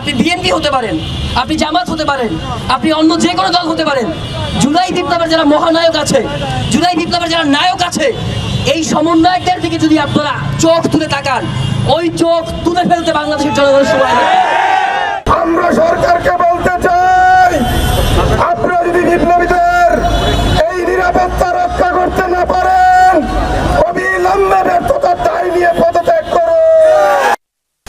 আপনি বিএনপি হতে পারেন, আপনি জামাত হতে পারেন, আপনি অন্য যে কোনো দল হতে পারেন। জুলাই বিপ্লবের যারা মহানায়ক আছে, জুলাই বিপ্লবের যারা নায়ক আছে, এই সমন্বয়কদের দিকে যদি আপনারা চোখ তুলে তাকান, ওই চোখ তুলে ফেলতে বাংলাদেশের জনগণের সময় নেই আমরা সরকারকে বলতে চাই আপনারা যদি বিপ্লবীদের এই নিরাপত্তা রক্ষা করতে না পারেন অবিলম্বে ব্যর্থতার দায় নিয়ে পদত্যাগ করুন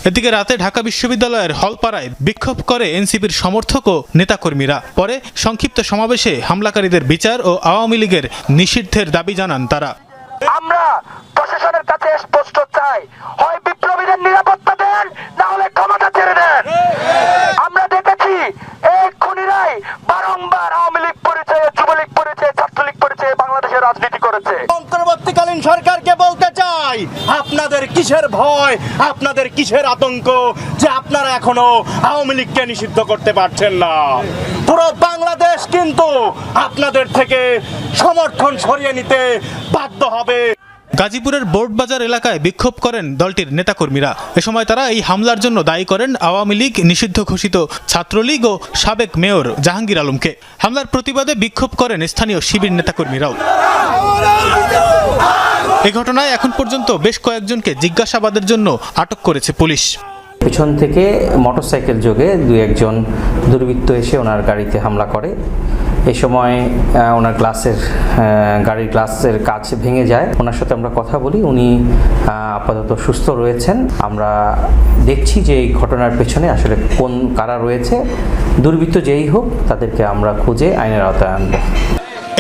এদিকে রাতে ঢাকা বিশ্ববিদ্যালয়ের হলপাড়ায় বিক্ষোভ করে এনসিপির সমর্থক ও নেতাকর্মীরা। পরে সংক্ষিপ্ত সমাবেশে হামলাকারীদের বিচার ও আওয়ামী লীগের নিষিদ্ধের দাবি জানান তারা। আমরা প্রশাসনের কাছে স্পষ্ট চাই হয় বিপ্লবীদের নিরাপত্তা দেন না হলে ক্ষমতা ছেড়ে দেন। আমরা দেখেছি এই খুনিরাই বারংবার আওয়ামী লীগ পরিচয়ে যুবলীগ পরিচয়ে ছাত্রলীগ পরিচয়ে বাংলাদেশের রাজনীতি করেছে। অন্তর্বর্তীকালীন চাই আপনাদের কিসের ভয়? আপনাদের কিসের আতঙ্ক? যে আপনারা এখনও আওয়ামী লীগকে নিষিদ্ধ করতে পারছেন না। পুরো বাংলাদেশ কিন্তু আপনাদের থেকে সমর্থন সরিয়ে নিতে বাধ্য হবে। গাজীপুরের বোর্ডবাজার এলাকায় বিক্ষোভ করেন দলটির নেতাকর্মীরা। এ সময় তারা এই হামলার জন্য দায়ী করেন আওয়ামী লীগ, নিষিদ্ধ ঘোষিত ছাত্রলীগ ও সাবেক মেয়র জাহাঙ্গীর আলমকে। হামলার প্রতিবাদে বিক্ষোভ করেন স্থানীয় শিবির নেতাকর্মীরাও। এ ঘটনায় এখন পর্যন্ত বেশ কয়েকজনকে জিজ্ঞাসাবাদের জন্য আটক করেছে পুলিশ। পিছন থেকে মোটরসাইকেল যোগে দু একজন দুর্বৃত্ত এসে ওনার গাড়িতে হামলা করে। এই সময় ওনার গ্লাসের গাড়ির গ্লাসের কাজ ভেঙে যায়। ওনার সাথে আমরা কথা বলি, উনি আপাতত সুস্থ রয়েছেন। আমরা দেখছি যে এই ঘটনার পেছনে আসলে কোন কারা রয়েছে। দুর্বৃত্ত যেই হোক, তাদেরকে আমরা খুঁজে আইনের আওতায় আনব।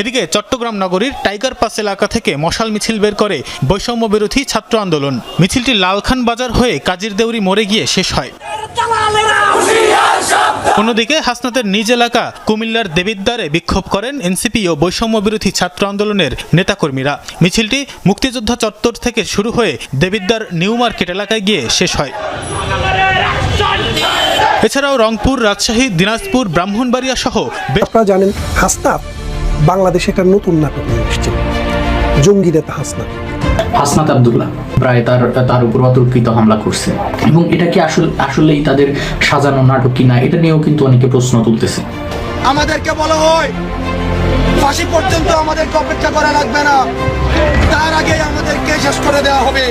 এদিকে চট্টগ্রাম নগরীর টাইগার পাস এলাকা থেকে মশাল মিছিল বের করে বৈষম্য বিরোধী ছাত্র আন্দোলন। মিছিলটি লালখান বাজার হয়ে কাজির দেউরি মোড়ে গিয়ে শেষ হয়। অন্যদিকে হাসনাতের নিজ এলাকা কুমিল্লার দেবিদ্বারে বিক্ষোভ করেন এনসিপি ও বৈষম্য বিরোধী ছাত্র আন্দোলনের নেতাকর্মীরা। মিছিলটি মুক্তিযোদ্ধা চত্বর থেকে শুরু হয়ে দেবিদ্বার নিউ মার্কেট এলাকায় গিয়ে শেষ হয়। এছাড়াও রংপুর, রাজশাহী, দিনাজপুর, ব্রাহ্মণবাড়িয়া সহ আপনারা জানেন হাসনাত বাংলাদেশে একটা নতুন নাটক নিয়ে এসছে। জঙ্গি নেতা হাসনাত। হাসনাত আবদুল্লাহ প্রায় তার তার উপর অতর্কিত হামলা করছে। এবং এটা কি আসলে, আসলেই তাদের সাজানো নাটক কিনা, এটা নিয়েও কিন্তু অনেকে প্রশ্ন তুলতেছে। আমাদেরকে বলা হয় ফাঁসি পর্যন্ত আমাদেরকে অপেক্ষা করা লাগবে না। তার আগে আমাদেরকে শেষ করে দেওয়া হবে।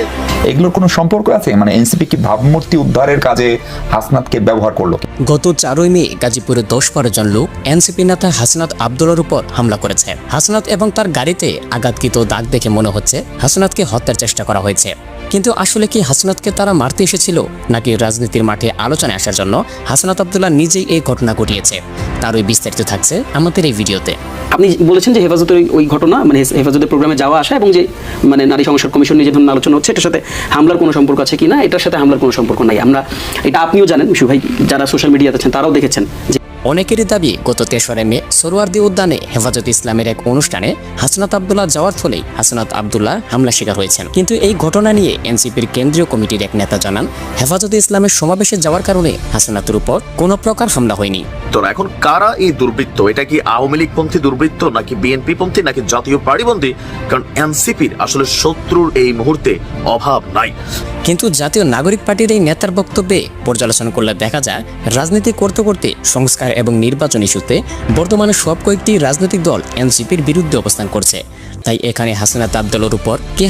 এগুলোর কোনো সম্পর্ক আছে? মানে এনসিপি কি ভাবমূর্তি উদ্ধারের কাজে হাসনাতকে ব্যবহার করল? গত চারই মে গাজীপুরে দশ বারো জন লোক এনসিপি নেতা হাসনাত আবদুল্লার উপর হামলা করেছে। হাসনাত এবং তার গাড়িতে আঘাতকৃত দাগ দেখে মনে হচ্ছে হাসনাতকে হত্যার চেষ্টা করা হয়েছে। কিন্তু আসলে কি হাসনাতকে তারা মারতে এসেছিল? নাকি রাজনীতির মাঠে আলোচনায় আসার জন্য হাসনাত আবদুল্লাহ নিজেই এই ঘটনা ঘটিয়েছে? তার ওই বিস্তারিত থাকছে আমাদের এই ভিডিওতে। আপনি বলেছেন যে হেফাজতের ওই- ঘটনা মানে হেফাজতের প্রোগ্রামে যাওয়া আসা এবং যে মানে নারী সংস্কার কমিশন নিয়ে যে ধরনের আলোচনা হচ্ছে, এটার সাথে হামলার কোনো সম্পর্ক আছে কিনা? এটার সাথে হামলার কোনো সম্পর্ক নাই। আমরা এটা আপনিও জানেন মিশু ভাই, যারা সোশ্যাল মিডিয়াতে আছেন, তারাও দেখেছেন যে অনেকেরই দাবি গত তেসরে মে সরোয়ার্দি উদ্যানে হেফাজত ইসলামের এক অনুষ্ঠানে হাসনাত আবদুল্লাহ যাওয়ার ফলেই হাসনাত আবদুল্লাহ হামলা শিকার হয়েছেন। কিন্তু এই ঘটনা নিয়ে এনসিপির কেন্দ্রীয় কমিটির এক নেতা জানান হেফাজতে ইসলামের সমাবেশে যাওয়ার কারণে হাসনাতের উপর কোনো প্রকার হামলা হয়নি। তো এখন কারা এই দুর্বৃত্ত? এটা কি আওয়ামী লীগ পন্থী দুর্বৃত্ত নাকি বিএনপি পন্থী নাকি জাতীয় পার্টিপন্থী? কারণ এনসিপির আসলে শত্রুর এই মুহূর্তে অভাব নাই। কিন্তু জাতীয় নাগরিক পার্টির এই নেতার বক্তব্যে পর্যালোচনা করলে দেখা যায় রাজনীতি করতে করতে সংস্কার এবং নির্বাচন ইস্যুতে বর্তমানে সব কয়েকটি রাজনৈতিক দল এনসিপির বিরুদ্ধে অবস্থান করছে। তাই এখানে হাসিনা তাবদলের উপর কে